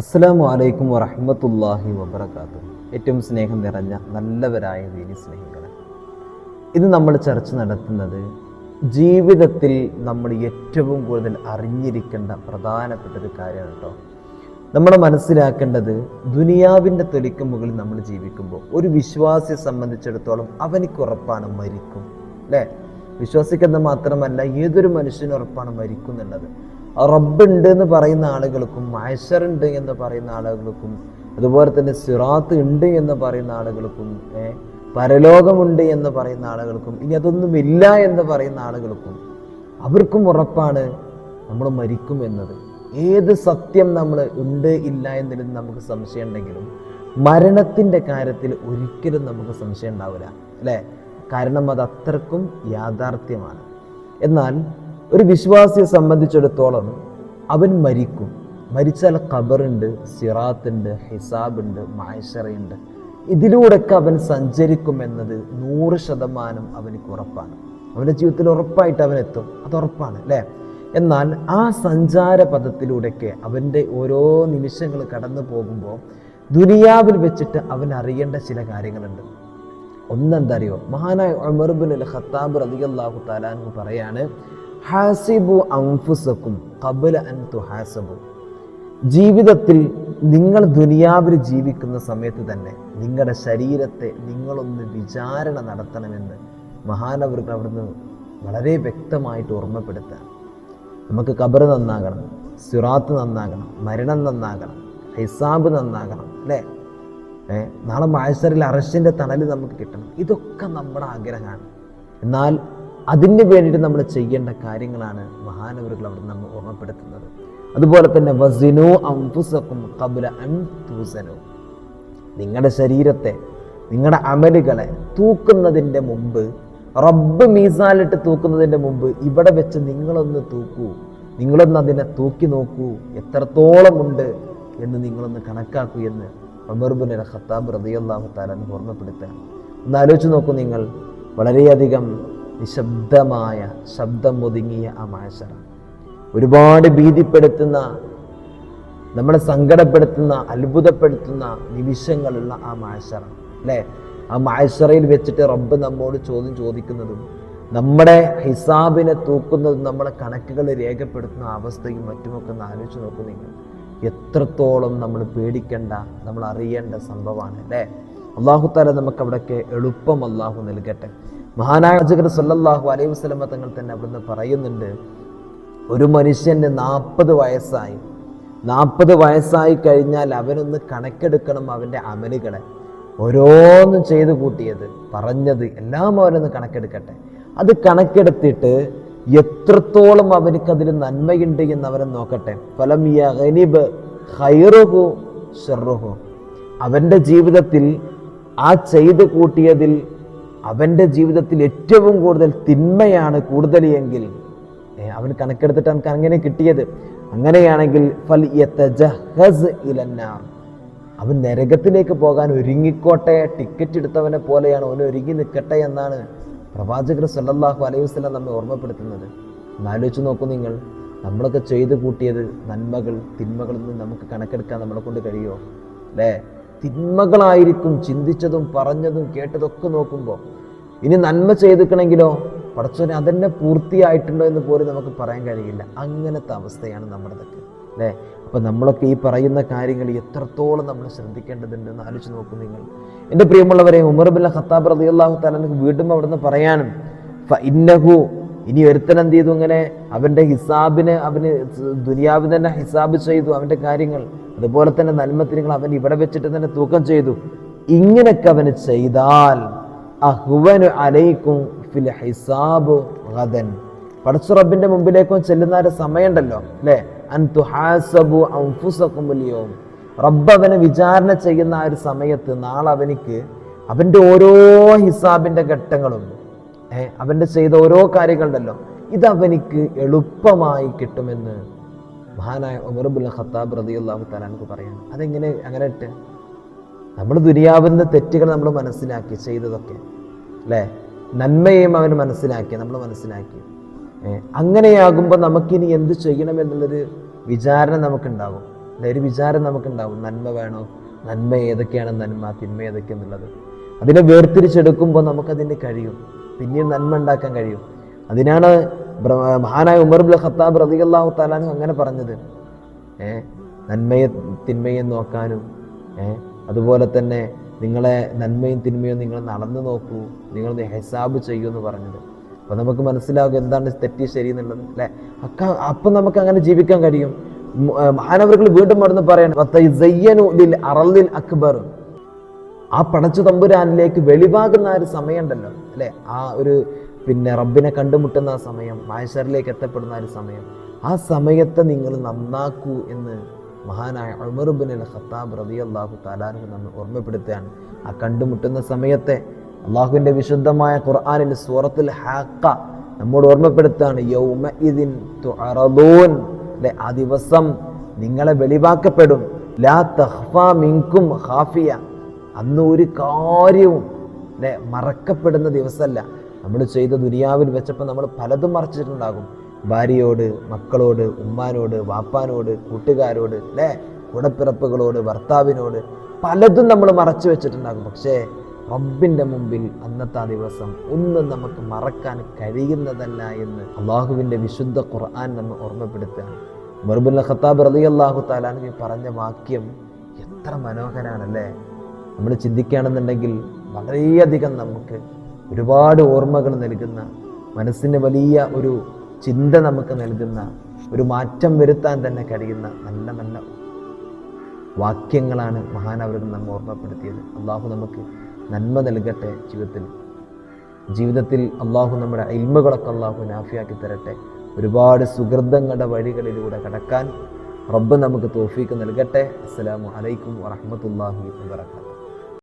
അസ്സലാമു അലൈക്കും വറഹ്മത്തുള്ളാഹി വബറകാത്തു ഏറ്റവും സ്നേഹം നിറഞ്ഞ നല്ലവരായ ദീനി സ്നേഹികളെ. ഇത് നമ്മൾ ചർച്ച നടത്തുന്നത് ജീവിതത്തിൽ നമ്മൾ ഏറ്റവും കൂടുതൽ അറിഞ്ഞിരിക്കേണ്ട പ്രധാനപ്പെട്ട ഒരു കാര്യമാണ് കേട്ടോ നമ്മൾ മനസ്സിലാക്കേണ്ടത് ദുനിയാവിന്റെ തെളിക്കും മുകളിൽ നമ്മൾ ജീവിക്കുമ്പോൾ ഒരു വിശ്വാസിയെ സംബന്ധിച്ചിടത്തോളം അവനിക്ക് ഉറപ്പാണ് മരിക്കും അല്ലേ? വിശ്വാസിക്കുന്ന മാത്രമല്ല ഏതൊരു മനുഷ്യനും ഉറപ്പാണ് മരിക്കും എന്നുള്ളത്. റബ്ബുണ്ട് എന്ന് പറയുന്ന ആളുകൾക്കും മൈഷറുണ്ട് എന്ന് പറയുന്ന ആളുകൾക്കും അതുപോലെ തന്നെ സിറാത്ത് ഉണ്ട് എന്ന് പറയുന്ന ആളുകൾക്കും പരലോകമുണ്ട് എന്ന് പറയുന്ന ആളുകൾക്കും ഇനി അതൊന്നും ഇല്ല എന്ന് പറയുന്ന ആളുകൾക്കും അവർക്കും ഉറപ്പാണ് നമ്മൾ മരിക്കും എന്നത് ഏത് സത്യം നമ്മൾ ഉണ്ട് ഇല്ല എന്നതിലും നമുക്ക് സംശയം ഉണ്ടെങ്കിലും മരണത്തിന്റെ കാര്യത്തിൽ ഒരിക്കലും നമുക്ക് സംശയം ഉണ്ടാവില്ല അല്ലേ? കാരണം അത് അത്രക്കും യാഥാർത്ഥ്യമാണ്. എന്നാൽ ഒരു വിശ്വാസിയെ സംബന്ധിച്ചിടത്തോളം അവൻ മരിക്കും. മരിച്ചാൽ ഖബറുണ്ട് സിറാത്തുണ്ട് ഹിസാബുണ്ട് മായശറയുണ്ട് ഇതിലൂടെയൊക്കെ അവൻ സഞ്ചരിക്കും എന്നത് നൂറ് ശതമാനം അവനിക്ക് ഉറപ്പാണ്. അവന്റെ ജീവിതത്തിൽ ഉറപ്പായിട്ട് അവൻ എത്തും. അത് ഉറപ്പാണ് അല്ലേ? എന്നാൽ ആ സഞ്ചാര പദത്തിലൂടെയൊക്കെ അവന്റെ ഓരോ നിമിഷങ്ങൾ കടന്നു പോകുമ്പോൾ ദുനിയാവിൽ വെച്ചിട്ട് അവൻ അറിയേണ്ട ചില കാര്യങ്ങളുണ്ട്. ഒന്നെന്താ അറിയോ? മഹാനായ അൽ ഖത്താബ് റതിയല്ലാഹു തആലാഹു പറയാണ് ഹാസിബു അംഫുസക്കും കബല അൻ തുഹാസബു. ജീവിതത്തിൽ നിങ്ങൾ ദുനിയാവിൽ ജീവിക്കുന്ന സമയത്ത് തന്നെ നിങ്ങളുടെ ശരീരത്തെ നിങ്ങളൊന്ന് വിചാരണ നടത്തണമെന്ന് മഹാനവർക്ക് അവിടുന്ന് വളരെ വ്യക്തമായിട്ട് ഓർമ്മപ്പെടുത്തുക. നമുക്ക് ഖബർ നന്നാകണം സിറാത്ത് നന്നാകണം മരണം നന്നാകണം ഹിസാബ് നന്നാകണം അല്ലേ? നാളെ മാഴ്സറിൽ അറശിന്റെ തണൽ നമുക്ക് കിട്ടണം. ഇതൊക്കെ നമ്മുടെ ആഗ്രഹമാണ്. എന്നാൽ അതിന് വേണ്ടിയിട്ട് നമ്മൾ ചെയ്യേണ്ട കാര്യങ്ങളാണ് മഹാനവരുകൾ അവിടെ നമ്മൾ ഓർമ്മപ്പെടുത്തുന്നത്. അതുപോലെ തന്നെ വസിനു അംഫുസക്കും കബുല അൻ തൂസനു. നിങ്ങളുടെ ശരീരത്തെ നിങ്ങളുടെ അമലുകളെ തൂക്കുന്നതിന്റെ മുമ്പ് റബ്ബ് മീസാലിട്ട് തൂക്കുന്നതിന്റെ മുമ്പ് ഇവിടെ വെച്ച് നിങ്ങളൊന്ന് തൂക്കൂ. നിങ്ങളൊന്ന് അതിനെ തൂക്കി നോക്കൂ. എത്രത്തോളം ഉണ്ട് എന്ന് നിങ്ങളൊന്ന് കണക്കാക്കൂ എന്ന് അൽ ഖത്താബ് റതിയല്ലാഹു താലാൻ ഓർമ്മപ്പെടുത്തുക ഒന്ന് ആലോചിച്ച് നോക്കൂ നിങ്ങൾ. വളരെയധികം നിശബ്ദമായ ശബ്ദം ഒതുങ്ങിയ ആ മാഴ്സറ ഒരുപാട് ഭീതിപ്പെടുത്തുന്ന നമ്മളെ സങ്കടപ്പെടുത്തുന്ന അത്ഭുതപ്പെടുത്തുന്ന നിമിഷങ്ങളുള്ള ആ മാഴ്സറ അല്ലേ? ആ മാഴ്സറയിൽ വെച്ചിട്ട് റബ്ബ് നമ്മോട് ചോദ്യം ചോദിക്കുന്നതും നമ്മുടെ ഹിസാബിനെ തൂക്കുന്നതും നമ്മുടെ കണക്കുകൾ രേഖപ്പെടുത്തുന്ന അവസ്ഥയും മറ്റുമൊക്കെ ഒന്ന് ആലോചിച്ച് നോക്കൂ എത്രത്തോളം നമ്മൾ പേടിക്കേണ്ട നമ്മൾ അറിയേണ്ട സംഭവമാണ്. അല്ലേ? അള്ളാഹു താല നമുക്ക് അവിടെയൊക്കെ എളുപ്പം അള്ളാഹു നൽകട്ടെ. മഹാനായ സല്ലാഹു അലൈഹി വസല്ലമ തങ്ങൾ തന്നെ അവിടുന്ന് പറയുന്നുണ്ട് ഒരു മനുഷ്യന് നാൽപ്പത് വയസ്സായി. നാൽപ്പത് വയസ്സായി കഴിഞ്ഞാൽ അവനൊന്ന് കണക്കെടുക്കണം അവന്റെ അമലുകളെ. ഓരോന്നും ചെയ്തു കൂട്ടിയത് പറഞ്ഞത് എല്ലാം അവനൊന്ന് കണക്കെടുക്കട്ടെ. അത് കണക്കെടുത്തിട്ട് എത്രത്തോളം അവനക്കതിൽ നന്മയുണ്ട് എന്ന് അവനെ നോക്കട്ടെ. ഫലം യഹനിബ് ഖൈറുഹു ഷെറുഹു അവന്റെ ജീവിതത്തിൽ ആ ചെയ്തു കൂട്ടിയതിൽ അവന്റെ ജീവിതത്തിൽ ഏറ്റവും കൂടുതൽ തിന്മയാണ് കൂടുതൽ എങ്കിൽ അവൻ കണക്കെടുത്തിട്ട് അവൻക്ക് അങ്ങനെ കിട്ടിയത്. അങ്ങനെയാണെങ്കിൽ ഫൽ അവൻ നരകത്തിലേക്ക് പോകാൻ ഒരുങ്ങിക്കോട്ടെ ടിക്കറ്റ് എടുത്തവനെ പോലെയാണ് അവൻ ഒരുങ്ങി നിൽക്കട്ടെ എന്നാണ് പ്രവാചകർ സല്ലാഹു അലൈഹി വസല്ലം നമ്മെ ഓർമ്മപ്പെടുത്തുന്നത്. എന്നാലോചിച്ച് നോക്കൂ നിങ്ങൾ നമ്മളൊക്കെ ചെയ്തു കൂട്ടിയത് നന്മകൾ തിന്മകളിൽ നിന്ന് നമുക്ക് കണക്കെടുക്കാൻ നമ്മളെ കൊണ്ട് കഴിയുമോ അല്ലേ? തിന്മകളായിരിക്കും ചിന്തിച്ചതും പറഞ്ഞതും കേട്ടതൊക്കെ നോക്കുമ്പോൾ ഇനി നന്മ ചെയ്തിക്കണമെങ്കിലോ പടച്ചോനെ അതന്നെ പൂർത്തിയായിട്ടുണ്ടോ എന്ന് പോലും നമുക്ക് പറയാൻ കഴിയില്ല. അങ്ങനത്തെ അവസ്ഥയാണ് നമ്മുടെതൊക്കെ അല്ലേ? അപ്പം നമ്മളൊക്കെ ഈ പറയുന്ന കാര്യങ്ങൾ എത്രത്തോളം നമ്മൾ ശ്രദ്ധിക്കേണ്ടതുണ്ട് എന്ന് ആലോചിച്ച് നോക്കും നിങ്ങൾ. എന്റെ പ്രിയമുള്ളവരെ ഉമർ ഖത്താബ് റതി അള്ളാഹു തആല വീണ്ടും അവിടുന്ന് പറയാനും ഇന്നഹു ഇനി ഒരുത്തൻ എന്ത് ചെയ്തു ഇങ്ങനെ? അവന്റെ ഹിസാബിന് അവന് ദുനിയാവിൽ തന്നെ ഹിസാബ് ചെയ്തു അവന്റെ കാര്യങ്ങൾ അതുപോലെ തന്നെ നന്മത്തിനുകൾ അവൻ ഇവിടെ വെച്ചിട്ട് തന്നെ തൂക്കം ചെയ്തു. ഇങ്ങനെയൊക്കെ അവന് ചെയ്താൽ അഹുവന് അലയിക്കും ഫിൽ ഹിസാബ് ഗദൻ. പടച്ചുറബിന്റെ മുമ്പിലേക്കും ചെല്ലുന്ന ഒരു സമയമുണ്ടല്ലോ അല്ലേ? അൻ തുഹാസബു അൻഫുസക്കും വലിയവും റബ്ബ് അവനെ വിചാരണ ചെയ്യുന്ന ആ ഒരു സമയത്ത് നാളെ അവനിക്ക് അവന്റെ ഓരോ ഹിസാബിന്റെ ഘട്ടങ്ങളും ഏഹ് അവന്റെ ചെയ്ത ഓരോ കാര്യങ്ങളുണ്ടല്ലോ ഇതവനിക്ക് എളുപ്പമായി കിട്ടുമെന്ന് മഹാനായ ഉമർബുൽ ഖത്താബ് റളിയല്ലാഹു തആലാനക്ക് പറയാണ്. അതെങ്ങനെ അങ്ങനെ ഇട്ട്? നമ്മൾ ദുര്യാവിന്റെ തെറ്റുകൾ നമ്മൾ മനസ്സിലാക്കി ചെയ്തതൊക്കെ അല്ലേ? നന്മയും അവൻ മനസ്സിലാക്കി നമ്മൾ മനസ്സിലാക്കി. അങ്ങനെയാകുമ്പോൾ നമുക്കിനി എന്ത് ചെയ്യണം എന്നുള്ളൊരു വിചാരണ നമുക്കുണ്ടാകും അല്ലെ ഒരു വിചാരം നമുക്കുണ്ടാവും. നന്മ വേണോ? നന്മ ഏതൊക്കെയാണ് നന്മ? തിന്മ ഏതൊക്കെയാണെന്നുള്ളത് അതിനെ വേർതിരിച്ചെടുക്കുമ്പോൾ നമുക്കതിന് കഴിയും. പിന്നെയും നന്മ ഉണ്ടാക്കാൻ കഴിയും. അതിനാണ് മഹാനായ ഉമർബുൽ ഖത്താബ് റതിയല്ലാഹു താലാനും അങ്ങനെ പറഞ്ഞത്. ഏ നന്മയെ തിന്മയെ നോക്കാനും ഏ അതുപോലെ തന്നെ നിങ്ങളെ നന്മയും തിന്മയും നിങ്ങൾ നടന്നു നോക്കൂ നിങ്ങൾ ഹെസാബ് ചെയ്യൂ എന്ന് പറഞ്ഞത്. അപ്പോൾ നമുക്ക് മനസ്സിലാകും എന്താണ് തെറ്റി ശരി എന്നുള്ളത് അല്ലേ? അക്ക അപ്പം നമുക്ക് അങ്ങനെ ജീവിക്കാൻ കഴിയും. മഹാനവർക്ക് വീണ്ടും മറന്ന് പറയണം അറലിൽ അക്ബർ. ആ പടച്ചു തമ്പുരാനിലേക്ക് വെളിവാകുന്ന ആ ഒരു സമയമുണ്ടല്ലോ അല്ലെ? ആ ഒരു പിന്നെ റബ്ബിനെ കണ്ടുമുട്ടുന്ന ആ സമയം മായശറിലേക്ക് എത്തപ്പെടുന്ന ഒരു സമയം. ആ സമയത്തെ നിങ്ങൾ നന്നാക്കൂ എന്ന് മഹാനായ ഉമർബിൻ അൽ ഖത്താബ് റതി അള്ളാഹു താലാനു നമ്മൾ ഓർമ്മപ്പെടുത്തുകയാണ്. ആ കണ്ടുമുട്ടുന്ന സമയത്തെ അള്ളാഹുവിന്റെ വിശുദ്ധമായ ഖുർആാനിന്റെ സൂറത്തുൽ ഹാക്ക നമ്മോട് ഓർമ്മപ്പെടുത്തുകയാണ്. യൗമ ഇതിൻ തുഅറദൂൻ. അല്ലെ ആ ദിവസം നിങ്ങളെ വെളിവാക്കപ്പെടും. ലാ തഹ്ഫ മിങ്കും ഹാഫിയ അന്ന് ഒരു കാര്യവും അല്ലെ മറക്കപ്പെടുന്ന ദിവസമല്ല. നമ്മൾ ചെയ്ത ദുനിയാവിൽ വെച്ചപ്പോൾ നമ്മൾ പലതും മറച്ചിട്ടുണ്ടാകും. ഭാര്യയോട് മക്കളോട് ഉമ്മാനോട് വാപ്പാനോട് കൂട്ടുകാരോട് അല്ലേ? കൂടപ്പിറപ്പുകളോട് ഭർത്താവിനോട് പലതും നമ്മൾ മറച്ചു വെച്ചിട്ടുണ്ടാകും. പക്ഷേ റബ്ബിന്റെ മുമ്പിൽ അന്നത്തെ ആ ദിവസം ഒന്നും നമുക്ക് മറക്കാൻ കഴിയുന്നതല്ല എന്ന് അള്ളാഹുവിന്റെ വിശുദ്ധ ഖുർആൻ നമ്മൾ ഓർമ്മപ്പെടുത്തുകയാണ്. മറുബുല്ല ഖത്താബ് റതി അള്ളാഹു താലാൻ പറഞ്ഞ വാക്യം എത്ര മനോഹരാണല്ലേ നമ്മൾ ചിന്തിക്കുകയാണെന്നുണ്ടെങ്കിൽ വളരെയധികം നമുക്ക് ഒരുപാട് ഓർമ്മകൾ നൽകുന്ന മനസ്സിന് വലിയ ഒരു ചിന്ത നമുക്ക് നൽകുന്ന ഒരു മാറ്റം വരുത്താൻ തന്നെ കഴിയുന്ന നല്ല നല്ല വാക്യങ്ങളാണ് മഹാനവർക്ക് നമ്മെ ഓർമ്മപ്പെടുത്തിയത്. അള്ളാഹു നമുക്ക് നന്മ നൽകട്ടെ ജീവിതത്തിൽ. ജീവിതത്തിൽ അള്ളാഹു നമ്മുടെ അയിമകളൊക്കെ അള്ളാഹു നാഫിയാക്കി തരട്ടെ. ഒരുപാട് സുഹൃതങ്ങളുടെ വഴികളിലൂടെ കടക്കാൻ റബ്ബ് നമുക്ക് തോഫീക്ക് നൽകട്ടെ. അസ്സലാമു അലൈക്കും വറഹമത്തല്ലാഹി വാത്തു